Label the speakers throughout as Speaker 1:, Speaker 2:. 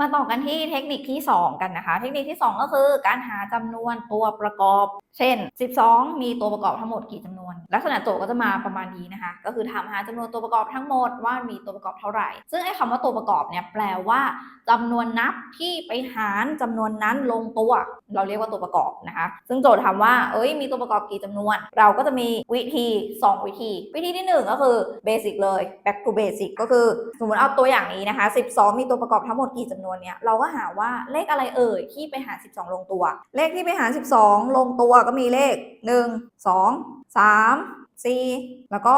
Speaker 1: มาต่อกันที่เทคนิคที่ 2 กันนะคะ เทคนิคที่ 2 ก็คือการหาจำนวนตัวประกอบ เช่น 12 มีตัวประกอบทั้งหมดกี่จำนวน ลักษณะโจทย์ก็จะมาประมาณนี้นะคะ ก็คือถามหาจำนวนตัวประกอบทั้งหมดว่ามีตัวประกอบเท่าไหร่ ซึ่งไอ้คำว่าตัวประกอบเนี่ยแปลว่าจำนวนนับที่ไปหารจำนวนนั้นลงตัว เราเรียกว่าตัวประกอบนะคะ ซึ่งโจทย์ถามว่า เอ้ย มีตัวประกอบกี่จำนวน เราก็จะมีวิธี 2 วิธี วิธีที่ 1 ก็คือเบสิกเลย back to basic ก็คือสมมติเอาตัวอย่างนี้นะคะ 12 มีตัวประกอบทั้งหมดกี่จำนวนเนี่ยเราก็หาว่าเลขอะไรเอ่ยที่ไปหาร 12 ลงตัว เลขที่ไปหาร 12 ลงตัวก็มีเลข 1 2 3 4 แล้วก็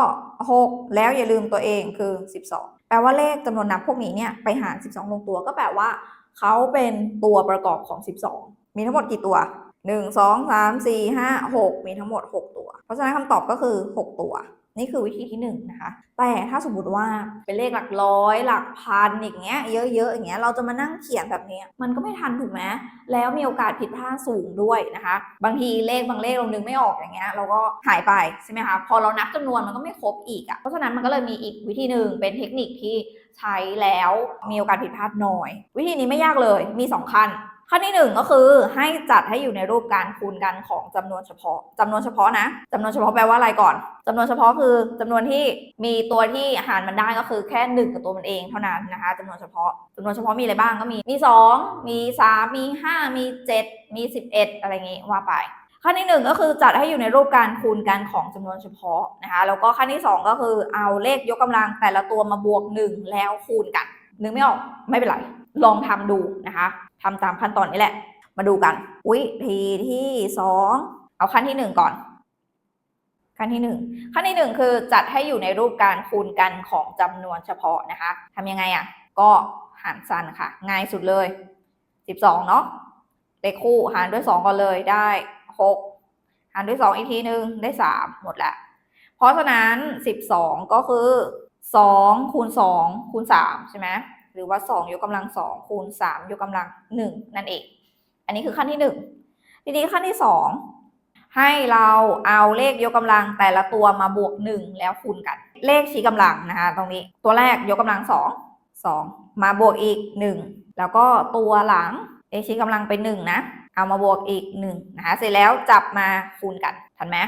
Speaker 1: 6 แล้วอย่าลืมตัวเองคือ 12 แปลว่าเลขจำนวนนับพวกนี้เนี่ยไปหาร 12 ลงตัวก็แปลว่าเขาเป็นตัวประกอบของ 12 มีทั้งหมดกี่ตัว 1 2 3 4 5 6 มีทั้งหมด 6 ตัว เพราะฉะนั้นคำตอบก็คือ 6 ตัว นี่คือวิธีที่1นนะคะ แต่ถ้าสมมติว่าเป็นเลขหลักร้อย หลักพันอย่างเงี้ยเยอะๆอย่างเงี้ยเราจะมานั่งเขียนแบบนี้มันก็ไม่ทันถูกไหมแล้วมีโอกาสผิดพลาดสูงด้วยนะคะ บางทีเลขบางเลขเรานึกไม่ออกอย่างเงี้ยเราก็หายไปใช่ไหมคะพอเรานับจำนวนมันก็ไม่ครบอีกอะ่ะเพราะฉะนั้นมันก็เลยมีอีกวิธีหนึ่งเป็นเทคนิคที่ใช้แล้วมีโอกาสผิดพลาดน้อย วิธีนี้ไม่ยากเลยมีสองขั้น ขั้นที่หนึ่งก็คือให้จัดให้อยู่ในรูปการคูณกันของจำนวนเฉพาะจำนวนเฉพาะนะจำนวนเฉพาะแปลว่าอะไรก่อนจำนวนเฉพาะคือจำนวนที่มีตัวที่หารมันได้ก็คือแค่หนึ่งกับตัวมันเองเท่านั้นนะคะจำนวนเฉพาะจำนวนเฉพาะมีอะไรบ้างก็มีมีสองมีสามมีห้ามีเจ็ดมีสิบเอ็ดอะไรอย่างงี้ว่าไปขั้นที่หนึ่งก็คือจัดให้อยู่ในรูปการคูณกันของจำนวนเฉพาะนะคะแล้วก็ขั้นที่สองก็คือเอาเลขยกกำลังแต่ละตัวมาบวกหนึ่งแล้วคูณกันนึกไม่ออกไม่เป็นไรลองทำดูนะคะ ทำตามขั้นตอนนี้แหละ มาดูกัน วิธีที่สองเอาขั้นที่หนึ่งก่อน ขั้นที่หนึ่งขั้นที่หนึ่งคือจัดให้อยู่ในรูปการคูณกันของจำนวนเฉพาะนะคะทำยังไงอะ ก็หารสั้นค่ะ ง่ายสุดเลย 12 เนาะเลขคู่หารด้วย 2ก่อนเลยได้ 6 หารด้วย 2 อีกทีหนึ่งได้ 3 หมดละเพราะฉะนั้น 12 ก็คือ 2 คูณ 2 คูณ 3 ใช่ไหม หรือว่า 2 ยกกำลัง2คูณ 3 ยกกำลัง 1 นั่นเอง อันนี้คือขั้นที่ 1 ทีนี้ขั้นที่ 2 ให้เราเอาเลขยกกำลังแต่ละตัวมาบวก 1 แล้วคูณกัน เลขชี้กำลังนะคะตรงนี้ตัวแรกยกกำลัง 2 2 มาบวกอีก 1 แล้วก็ตัวหลังเลขชี้กำลังเป็น1นะเอามาบวกอีก1นะคะเสร็จแล้วจับมาคูณกันทันไหม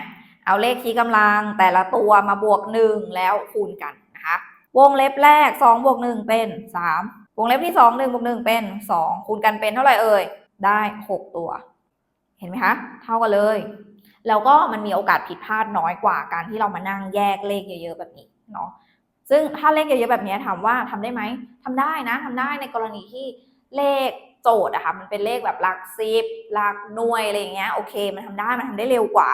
Speaker 1: เอาเลขชี้กำลังแต่ละตัวมาบวก 1 แล้วคูณกัน วงเล็บแรก2บวก1เป็น 3 วงเล็บที่ 2 1บวก1เป็น 2 คูณกันเป็นเท่าไหร่เอ่ย ได้ 6 ตัว เห็นไหมคะ เท่ากันเลย แล้วก็มันมีโอกาสผิดพลาดน้อยกว่าการที่เรามานั่งแยกเลขเยอะ ๆ แบบนี้เนาะ ซึ่งถ้าเลขเยอะๆแบบนี้ถามว่าทำได้ไหมทำได้นะทำได้ในกรณีที่เลขโจทย์อะค่ะ มันเป็นเลขแบบหลักสิบหลักหน่วยอะไรอย่างเงี้ย โอเค มันทำได้ มันทำได้เร็วกว่า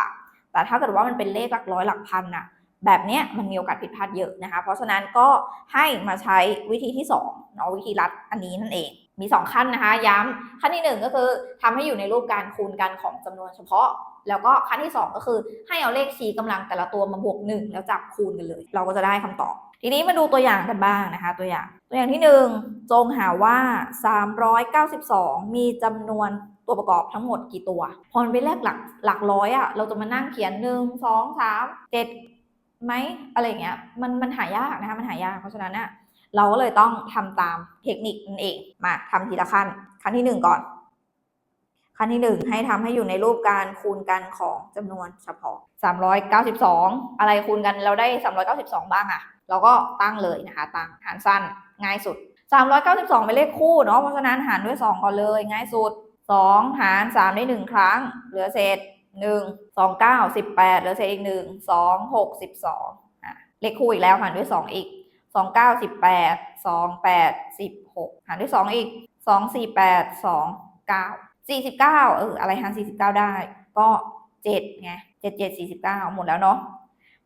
Speaker 1: แต่ถ้าเกิดว่ามันเป็นเลขหลักร้อยหลักพันอะ แบบเนี้ยมันมีโอกาสผิดพลาดเยอะนะคะ เพราะฉะนั้นก็ให้มาใช้วิธีที่2เนาะวิธีรัดอันนี้นั่นเอง มี 2 ขั้นนะคะ ย้ำขั้นที่ 1 ก็คือทำให้อยู่ในรูปการคูณกันของจำนวนเฉพาะ แล้วก็ขั้นที่ 2 ก็คือให้เอาเลขชี้กำลังแต่ละตัวมาบวก 1 แล้วจับคูณกันเลย เราก็จะได้คำตอบ ทีนี้มาดูตัวอย่างกันบ้างนะคะ ตัวอย่าง ตัวอย่างที่ 1 จงหาว่า 392 มีจำนวนตัวประกอบทั้งหมดกี่ตัว พอมันเป็นเลขหลักหลักร้อยอะเราจะมานั่งเขียน 1 2 3 7 ไหมอะไรเงี้ยมันมันหายากนะคะมันหายากเพราะฉะนั้นอะเราก็เลยต้องทำตามเทคนิคนั่นเองมาทำทีละขั้น ขั้นที่หนึ่งก่อน ขั้นที่หนึ่งให้ทำให้อยู่ในรูปการคูณกันของจำนวนเฉพาะ 392 อะไรคูณกันเราได้ 392 บ้างอะเราก็ตั้งเลยนะคะตั้งหารสั้นง่ายสุด 392 เป็นเลขคู่เนาะเพราะฉะนั้นหารด้วย 2 ก่อนเลย ง่ายสุด 2 หาร 3 ได้ 1 ครั้ง เหลือเศษ หนึ่งสองเก้าสิบแปดแล้วเศษอีกหนึ่งสองหกสิบสองอะเลขคู่อีกแล้วหารด้วยสองอีกสองเก้าสิบแปดสองแปดสิบหกหารด้วยสองอีกสองสี่แปดสองเก้าสี่สิบเก้าเอออะไรหารสี่สิบเก้าได้ ก็เจ็ดไงเจ็ดเจ็ดสี่สิบเก้าหมดแล้วเนาะ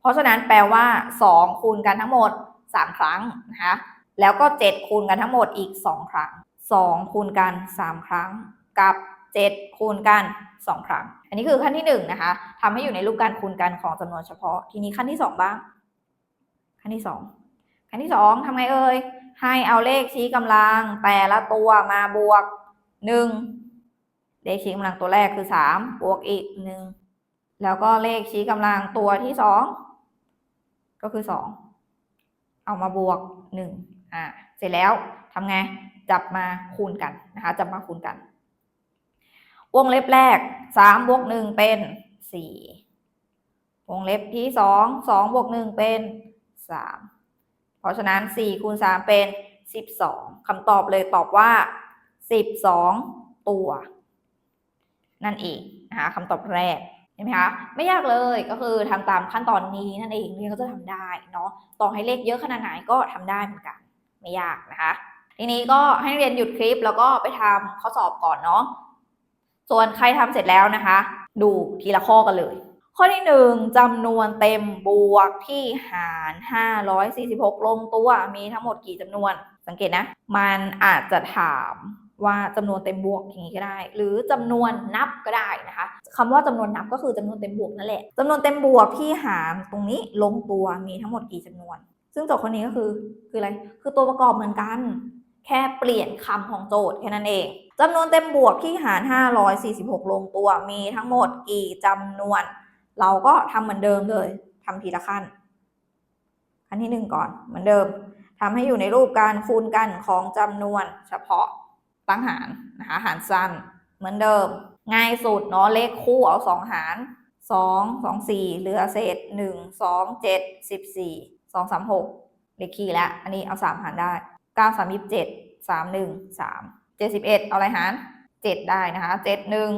Speaker 1: เพราะฉะนั้นแปลว่าสองคูณกันทั้งหมดสามครั้งนะคะแล้วก็เจ็ดคูณกันทั้งหมดอีกสองครั้งสองคูณกันสามครั้งกับ 7 คูณกัน 2 ครั้ง อันนี้คือขั้นที่1นะคะทำให้อยู่ในรูปการคูณกันของจำนวนเฉพาะ ทีนี้ขั้นที่ 2 บ้าง ขั้นที่ 2 ขั้นที่ 2ทำไงเอ่ย ให้เอาเลขชี้กำลังแต่ละตัวมาบวก 1 เลขชี้กำลังตัวแรกคือ 3 บวกอีก 1 แล้วก็เลขชี้กำลังตัวที่ 2 ก็คือ 2 เอามาบวก 1 อ่า เสร็จแล้วทำไง จับมาคูณกันนะคะ จับมาคูณกัน วงเล็บแรกสามบวกหนึ่งเป็นสี่วงเล็บที่สองสองบวกหนึ่งเป็นสามเพราะฉะนั้นสี่คูณสามเป็นสิบสองคำตอบเลยตอบว่าสิบสองตัว นั่นเองนะคะคำตอบแรกเห็นไหมคะไม่ยากเลยก็คือทำตามขั้นตอนนี้นั่นเองเรียนก็จะทำได้เนาะต่อให้เลขเยอะขนาดไหนก็ทำได้เหมือนกัน ไม่ยากนะคะ ทีนี้ก็ให้เรียนหยุดคลิปแล้วก็ไปทำข้อสอบก่อนเนาะ ส่วนใครทำเสร็จแล้วนะคะ ดูทีละข้อกันเลย ข้อที่หนึ่งจำนวนเต็มบวกที่หาร 546 ลงตัวมีทั้งหมดกี่จำนวน สังเกตนะ มันอาจจะถามว่าจำนวนเต็มบวกอย่างนี้ก็ได้ หรือจำนวนนับก็ได้นะคะคำว่าจำนวนนับก็คือจำนวนเต็มบวกนั่นแหละจำนวนเต็มบวกที่หารตรงนี้ลงตัวมีทั้งหมดกี่จำนวน ซึ่งโจทย์ข้อนี้ก็คือคืออะไรคือตัวประกอบเหมือนกัน แค่เปลี่ยนคำของโจทย์แค่นั้นเอง จำนวนเต็มบวกที่หาร 546 ลงตัวมีทั้งหมดกี่จำนวน เราก็ทำเหมือนเดิมเลยทำทีละขั้น ขั้นที่หนึ่งก่อนเหมือนเดิมทำให้อยู่ในรูปการคูณกันของจำนวนเฉพาะตั้งหารนะคะหารสั้นเหมือนเดิม ง่ายสุดเนาะเลขคู่เอาสองหารสองสองสี่เหลือเศษหนึ่งสองเจ็ดสิบสี่สองสามหกเลขคี่แล้ว อันนี้เอาสามหารได้เก้าสามยี่สิบเจ็ดสามหนึ่งสาม เจ็ดสิบเอ็ดเอาอะไรหารเจ็ดได้นะคะเจ็ดหนึ่ง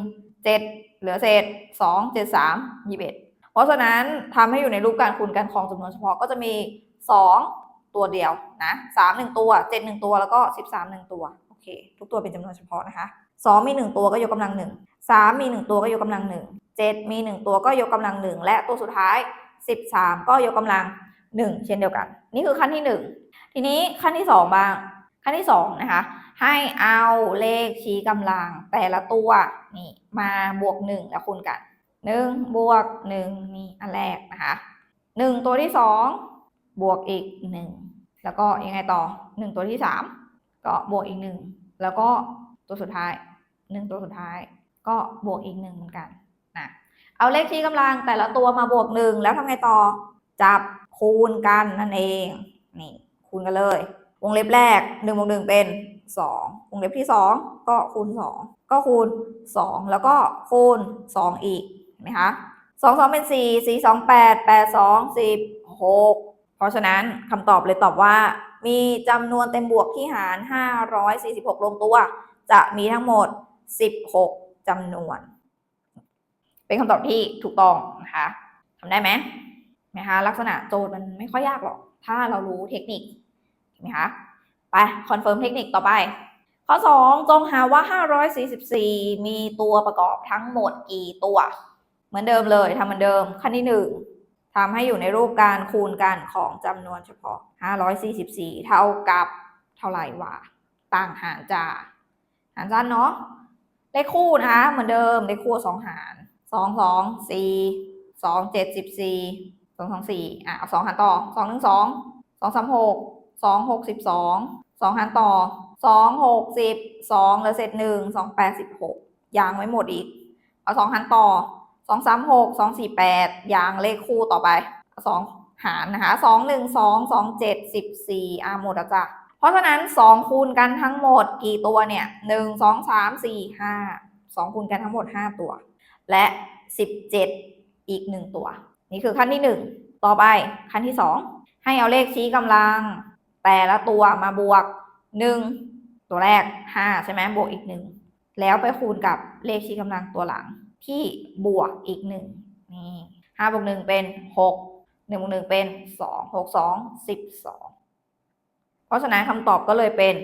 Speaker 1: เจ็ดเหลือเศษสองเจ็ดสามยี่สิบเอ็ดเพราะฉะนั้นทำให้อยู่ในรูปการคูณกันของจำนวนเฉพาะก็จะมีสองตัวเดียวนะสามหนึ่งตัวเจ็ดหนึ่งตัวแล้วก็สิบสามหนึ่งตัวโอเค ทุกตัวเป็นจำนวนเฉพาะนะคะสองมีหนึ่งตัวก็ยกกำลังหนึ่งสามมีหนึ่งตัวก็ยกกำลังหนึ่งเจ็ดมีหนึ่งตัวก็ยกกำลังหนึ่งและตัวสุดท้ายสิบสามก็ยกกำลังหนึ่งเช่นเดียวกัน นี่คือขั้นที่หนึ่งทีนี้ขั้นที่สองบ้างขั้นที่สองนะคะ ให้เอาเลขชี้กำลังแต่ละตัวนี่มาบวกหนึ่งแล้วคูณกันหนึ่งบวกหนึ่งนี่อันแรกนะคะหนึ่งตัวที่สองบวกอีกหนึ่งแล้วก็ยังไงต่อหนึ่งตัวที่สามก็บวกอีกหนึ่งแล้วก็ตัวสุดท้ายหนึ่งตัวสุดท้าย ก็บวกอีกหนึ่งเหมือนกันนะเอาเลขชี้กำลังแต่ละตัวมาบวกหนึ่งแล้วทำไงต่อจับคูณกันนั่นเองนี่คูณกันเลย วงเล็บแรกหนึ่งบวกหนึ่งเป็น สองวงเล็บที่สองก็คูณสองก็คูณสองแล้วก็คูณสองอีกเห็นไหมคะสองสองเป็นสี่สี่สองแปดแปดสองสิบหกเพราะฉะนั้นคำตอบเลยตอบว่า มีจำนวนเต็มบวกที่หาร 546 ลงตัว จะมีทั้งหมด 16จำนวน เป็นคำตอบที่ถูกต้องนะคะทำได้ไหมนะคะลักษณะโจทย์มันไม่ค่อยยากหรอก ถ้าเรารู้เทคนิคเห็นไหมคะ ไปคอนเฟิร์มเทคนิคต่อไป ข้อ 2 จงหาว่า 544 มีตัวประกอบทั้งหมดกี่ตัว เหมือนเดิมเลยทำเหมือนเดิมขั้นที่ 1ทำให้อยู่ในรูปการคูณกันของจำนวนเฉพาะ 544 เท่ากับเท่าไหร่วะต่างหารจ่าหารสั้นเนาะเลขคู่นะคะ เหมือนเดิมเลขคู่สองหารสองสองสี่สองเจ็ดสิบสี่สองสองสี่อะเอาสองหารต่อสองหนึ่งสองสองสามหก สองหกสิบสองสองหารต่อสองหกสิบสองเหลือเศษหนึ่งสองแปดสิบหกยางไว้หมดอีก เอาสองหารต่อสองสามหกสองสี่แปดยางเลขคู่ต่อไปเอาสองหารนะคะสองหนึ่งสองสองเจ็ดสิบสี่อะหมดแล้วจ้ะเพราะฉะนั้นสองคูณกันทั้งหมดกี่ตัวเนี่ยหนึ่งสองสามสี่ห้าสองคูณกันทั้งหมดห้าตัว และ17อีก1ตัว นี่คือขั้นที่1ต่อไปขั้นที่2ให้เอาเลขชี้กำลัง แต่ละตัวมาบวก 1 ตัวแรก 5 ใช่ไหมบวกอีก 1 แล้วไปคูณกับเลขชี้กำลังตัวหลังที่บวกอีก 1 นี่5บวก1เป็น 6 1บวก1เป็น 2 6 2 12 เพราะฉะนั้นคำตอบก็เลยเป็น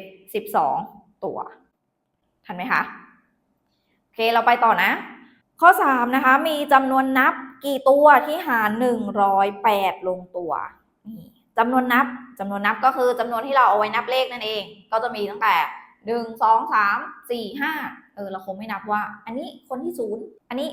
Speaker 1: 12 ตัว ทันไหมคะโอเคเราไปต่อนะ ข้อ 3 นะคะ มีจำนวนนับกี่ตัวที่หาร 108 ลงตัวนี่ จำนวนนับจำนวนนับก็คือจำนวนที่เราเอาไว้นับเลขนั่นเอง ก็จะมีตั้งแต่1 2 3 4 5เออเราคงไม่นับว่า อันนี้คนที่ศูนย์อันนี้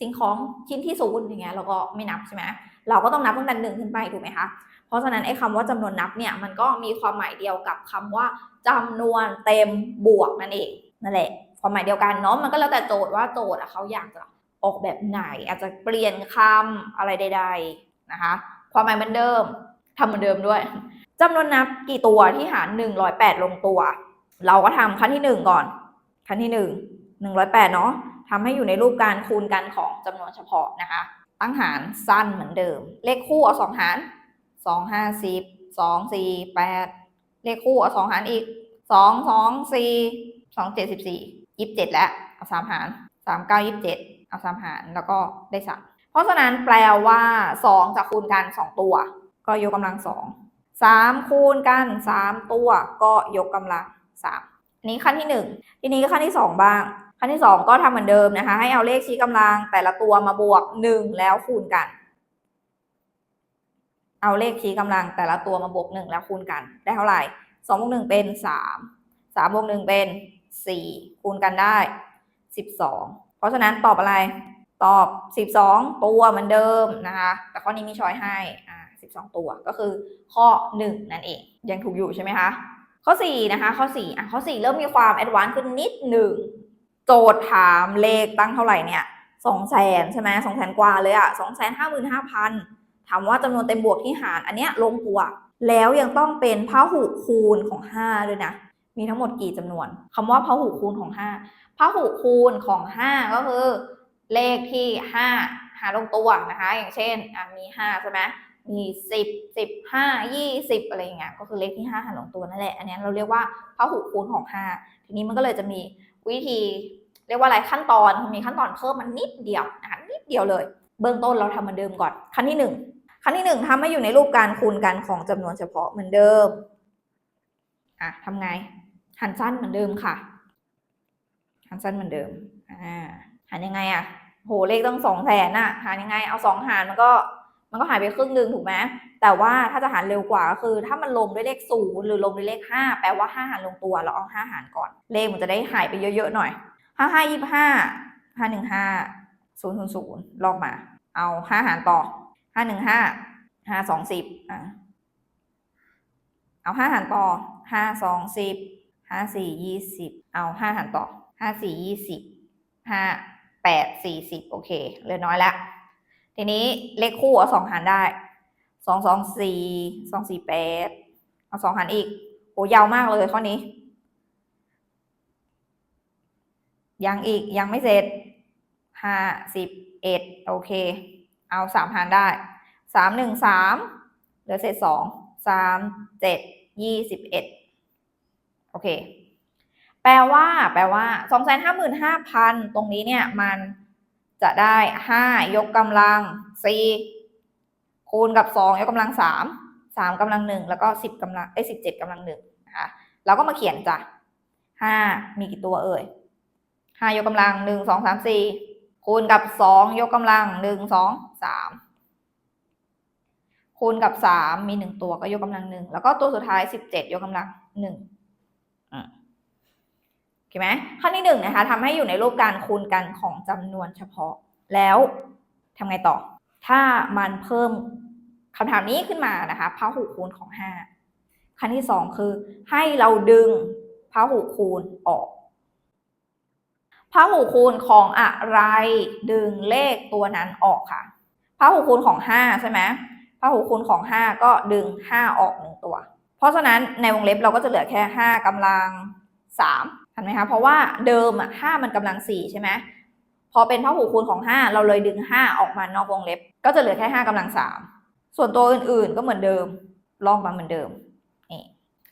Speaker 1: สิ่งของชิ้นที่ศูนย์อย่างเงี้ยเราก็ไม่นับใช่ไหมเราก็ต้องนับตั้งแต่หนึ่งขึ้นไปถูกไหมคะเพราะฉะนั้นไอ้คำว่าจำนวนนับเนี่ยมันก็มีความหมายเดียวกับคำว่าจำนวนเต็มบวกนั่นเองนั่นแหละความหมายเดียวกันเนาะมันก็แล้วแต่โจทย์ว่าโจทย์เขาอยากจะออกแบบไหน อาจจะเปลี่ยนคำอะไรใด ๆนะคะ ความหมายเหมือนเดิม ทำเหมือนเดิมด้วยจำนวนนับกี่ตัวที่หาร 108 ลงตัว เราก็ทำขั้นที่หนึ่งก่อน ขั้นที่หนึ่งหนึ่งร้อยแปดเนาะทำให้อยู่ในรูปการคูณกันของจำนวนเฉพาะนะคะ ตั้งหารสั้นเหมือนเดิม เลขคู่เอาสองหารสองห้าสิบสองสี่แปดเลขคู่เอาสองหารอีกสองสองสี่สองเจ็ดสิบสี่ยี่สิบเจ็ดแล้วเอาสามหารสามเก้ายี่สิบเจ็ดเอาสามหารแล้วก็ได้สามเพราะฉะนั้นแปลว่าสองจะคูณกันสองตัว ก็ยกกำลังสองสามคูณกันสามตัวก็ยกกำลังสามอันนี้ขั้นที่หนึ่งทีนี้ก็ขั้นที่สองบ้าง ขั้นที่สองก็ทำเหมือนเดิมนะคะ ให้เอาเลขชี้กำลังแต่ละตัวมาบวกหนึ่งแล้วคูณกัน เอาเลขชี้กำลังแต่ละตัวมาบวกหนึ่งแล้วคูณกัน ได้เท่าไหร่สองบวกหนึ่งเป็นสามสามบวกหนึ่งเป็นสี่คูณกันได้สิบสองเพราะฉะนั้นตอบอะไรตอบสิบสองตัวเหมือนเดิมนะคะ แต่ข้อนี้มีช้อยให้อ่า สิบสองตัวก็คือข้อหนึ่งนั่นเอง ยังถูกอยู่ใช่ไหมคะ ข้อสี่นะคะ ข้อสี่อะข้อสี่เริ่มมีความแอดวานซ์ขึ้นนิดหนึ่งโจทย์ถามเลขตั้งเท่าไหร่เนี่ยสองแสนใช่ไหมสองแสนกว่าเลยอะสองแสนห้าหมื่นห้าพันถามว่าจำนวนเต็มบวกที่หารอันเนี้ยลงตัวแล้วยังต้องเป็นพหุคูณของห้าด้วยนะ มีทั้งหมดกี่จำนวนคำว่าพหุคูณของห้าพหุคูณของห้าก็คือ เลขที่ห้าหารลงตัวนะคะ อย่างเช่นมีห้าใช่ไหม มีสิบสิบห้ายี่สิบอะไรอย่างเงี้ยก็คือเลขที่ห้าหารลงตัวนั่นแหละ อันนี้เราเรียกว่าพหุคูณของห้าทีนี้มันก็เลยจะมีวิธี เรียกว่าอะไรขั้นตอนมีขั้นตอนเพิ่มมันนิดเดียวนะคะนิดเดียวเลย เบื้องต้นเราทำเหมือนเดิมก่อน ขั้นที่หนึ่งขั้นที่หนึ่งทำให้อยู่ในรูปการคูณกันของจำนวนเฉพาะเหมือนเดิมอะทำไงหันสั้นเหมือนเดิมค่ะหันสั้นเหมือนเดิมอ่าหันยังไงอะโหเลขต้องสองแสนอะหารยังไง เอาสองหารมันก็ มันก็หายไปครึ่งหนึ่งถูกไหมแต่ว่าถ้าจะหารเร็วกว่าก็คือ ถ้ามันลงด้วยเลขศูนย์หรือลงด้วยเลขห้าแปลว่าห้าหารลงตัวเราเอาห้าหารก่อน เลขมันจะได้หายไปเยอะๆหน่อยห้าห้ายี่ห้าห้าหนึ่งห้าศูนย์ศูนย์ศูนย์ลอกมา เอาห้าหารต่อห้าหนึ่งห้าห้าสองสิบอะเอาห้าหารต่อห้าสองสิบห้าสี่ยี่สิบเอาห้าหารต่อห้าสี่ยี่สิบห้าแปดสี่สิบโอเคเหลือน้อยละ ทีนี้เลขคู่เอาสองหารได้สองสองสี่สองสี่แปดเอาสองหารอีกโอ้ยาวมากเลยข้อนี้ ยังอีกยังไม่เสร็จห้าสิบเอ็ดโอเค เอาสามหารได้สามหนึ่งสามเหลือเศษสองสามเจ็ดยี่สิบเอ็ดโอเค แปลว่า แปลว่าสองแสนห้าหมื่นห้าพันตรงนี้เนี่ยมัน จะได้ห้ายกกำลังสี่คูณกับสองยกกำลังสามสามกำลังหนึ่งแล้วก็สิบกำลังเอ้สิบเจ็ดกำลังหนึ่งนะคะเราก็มาเขียนจ้ะห้ามีกี่ตัวเอ่ยห้ายกกำลังหนึ่งสองสามสี่คูณกับสองยกกำลังหนึ่งสองสามคูณกับสามมีหนึ่งตัวก็ยกกำลังหนึ่งแล้วก็ตัวสุดท้ายสิบเจ็ดยกกำลังหนึ่งอ่า โอเคไหมขั้นที่หนึ่งนะคะทำให้อยู่ในรูปการคูณกันของจำนวนเฉพาะ แล้วทำไงต่อ ถ้ามันเพิ่มคำถามนี้ขึ้นมานะคะพหุคูณของ 5 ขั้นที่ 2 คือ ให้เราดึงพหุคูณออกพหุคูณของอะไรดึงเลขตัวนั้นออกค่ะพหุคูณของ 5 ใช่ไหมพหุคูณของ 5 ก็ดึง 5 ออกหนึ่งตัว เพราะฉะนั้นในวงเล็บเราก็จะเหลือแค่ 5 กำลัง 3 ทันไหมคะเพราะว่าเดิมอะห้ามันกำลังสี่ใช่ไหมพอเป็นพหูคูณของ 5 เราเลยดึง 5 ออกมานอกวงเล็บ ก็จะเหลือแค่ 5กำลัง 3 ส่วนตัวอื่นๆก็เหมือนเดิมลองมาเหมือนเดิมนี่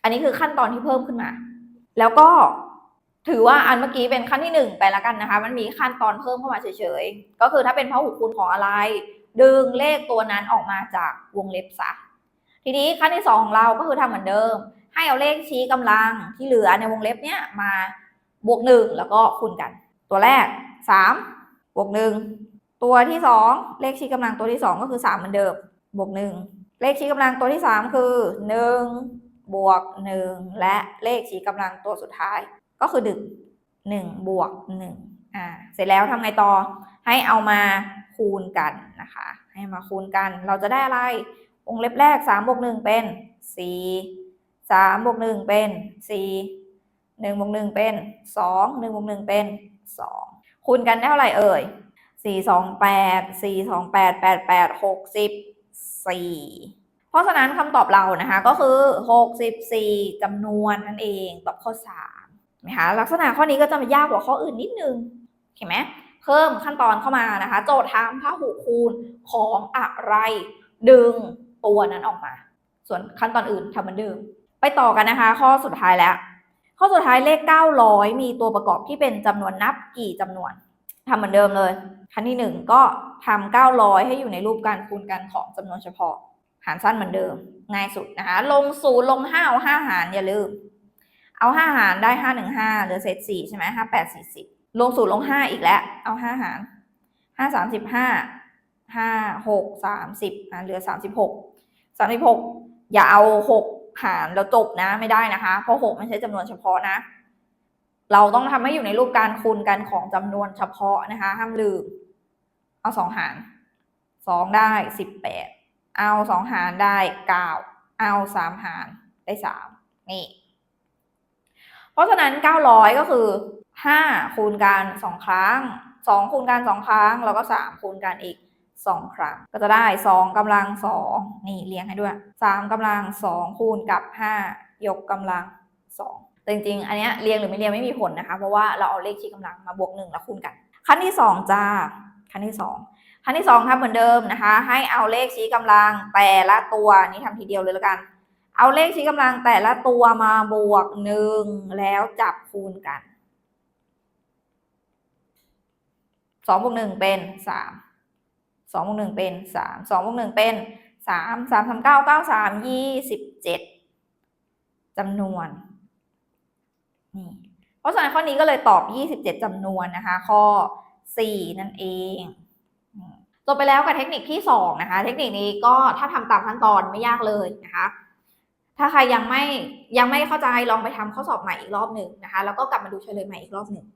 Speaker 1: อันนี้คือขั้นตอนที่เพิ่มขึ้นมา แล้วก็ถือว่าอันเมื่อกี้เป็นขั้นที่ 1 ไปแล้วกันนะคะ มันมีขั้นตอนเพิ่มเข้ามาเฉยๆ ก็คือถ้าเป็นพหุคูณของอะไร ดึงเลขตัวนั้นออกมาจากวงเล็บซะทีนี้ขั้นที่ 2 ของเราก็คือทำเหมือนเดิม ให้เอาเลขชี้กำลังที่เหลือในวงเล็บเนี้ยมาบวกหนึ่งแล้วก็คูณกัน ตัวแรกสามบวกหนึ่งตัวที่สองเลขชี้กำลังตัวที่สองก็คือสามเหมือนเดิมบวกหนึ่งเลขชี้กำลังตัวที่สามคือหนึ่งบวกหนึ่งและเลขชี้กำลังตัวสุดท้ายก็คือดึงหนึ่งบวกหนึ่งอ่าเสร็จแล้วทำไงต่อให้เอามาคูณกันนะคะ ให้มาคูณกันเราจะได้อะไรวงเล็บแรกสามบวกหนึ่งเป็นสี่ สามบวกหนึ่งเป็นสี่หนึ่งบวกหนึ่งเป็นสองหนึ่งบวกหนึ่งเป็นสองคูณกันได้เท่าไหร่เอ่ยสี่สองแปดสี่สองแปดแปดแปดหกสิบสี่เพราะฉะนั้นคำตอบเรานะคะก็คือ 64จำนวนนั่นเองตอบข้อ3นะคะลักษณะข้อนี้ก็จะมายากกว่าข้ออื่นนิดนึงเห็นไหมเพิ่มขั้นตอนเข้ามานะคะ โจทย์ถามพหุคูณของอะไร ดึงตัวนั้นออกมา ส่วนขั้นตอนอื่นทำเหมือนเดิม ไปต่อกันนะคะ ข้อสุดท้ายแล้ว ข้อสุดท้ายเลข 900 มีตัวประกอบที่เป็นจำนวนนับกี่จำนวนทำเหมือนเดิมเลย ขั้นที่ 1 ก็ทำ900 ให้อยู่ในรูปการคูณกันของจำนวนเฉพาะ หารสั้นเหมือนเดิม ง่ายสุดนะคะ ลงศูนย์ลงห้าเอาห้าหารอย่าลืม เอาห้าหารได้ห้าหนึ่งห้าเหลือเศษสี่ใช่ไหมห้าแปดสี่สิบลงศูนย์ลงห้าอีกแล้ว เอาห้าหารห้าสามสิบห้าห้าหกสามสิบเหลือสามสิบหกสามสิบหกอย่าเอาหก หารแล้วจบนะไม่ได้นะคะ เพราะหกไม่ใช่จำนวนเฉพาะนะ เราต้องทำให้อยู่ในรูปการคูณกันของจำนวนเฉพาะนะคะ ห้ามลืม เอาสองหารสองได้สิบแปดเอาสองหารได้เก้าเอาสามหารได้สามนี่เพราะฉะนั้นเก้าร้อยก็คือห้าคูณกันสองครั้งสองคูณกันสองครั้ง แล้วก็สามคูณกันอีก สองครั้ง ก็จะได้สองกำลังสองนี่เรียงให้ด้วยสามกำลังสองคูณกับห้ายกกำลังสองแต่จริงๆ อันเนี้ยเรียงหรือไม่เรียงไม่มีผลนะคะ เพราะว่าเราเอาเลขชี้กำลังมาบวกหนึ่งแล้วคูณกัน ขั้นที่สองจ้าขั้นที่สองขั้นที่สองทำเหมือนเดิมนะคะ ให้เอาเลขชี้กำลังแต่ละตัวนี่ทำทีเดียวเลยแล้วกัน เอาเลขชี้กำลังแต่ละตัวมาบวกหนึ่งแล้วจับคูณกันสองบวกหนึ่งเป็นสาม สองบวกหนึ่งเป็นสามสองบวกหนึ่งเป็นสามสามสามเก้าเก้าสามยี่สิบเจ็ดจำนวนนี่เพราะฉะนั้นข้อนี้ก็เลยตอบยี่สิบเจ็ดจำนวนนะคะ ข้อสี่นั่นเองจบไปแล้วกับเทคนิคที่2นะคะ เทคนิคนี้ก็ถ้าทำตามขั้นตอนไม่ยากเลยนะคะถ้าใครยังไม่ยังไม่เข้าใจลองไปทำข้อสอบใหม่อีกรอบหนึ่งนะคะ แล้วก็กลับมาดูเฉลยใหม่อีกรอบหนึ่ง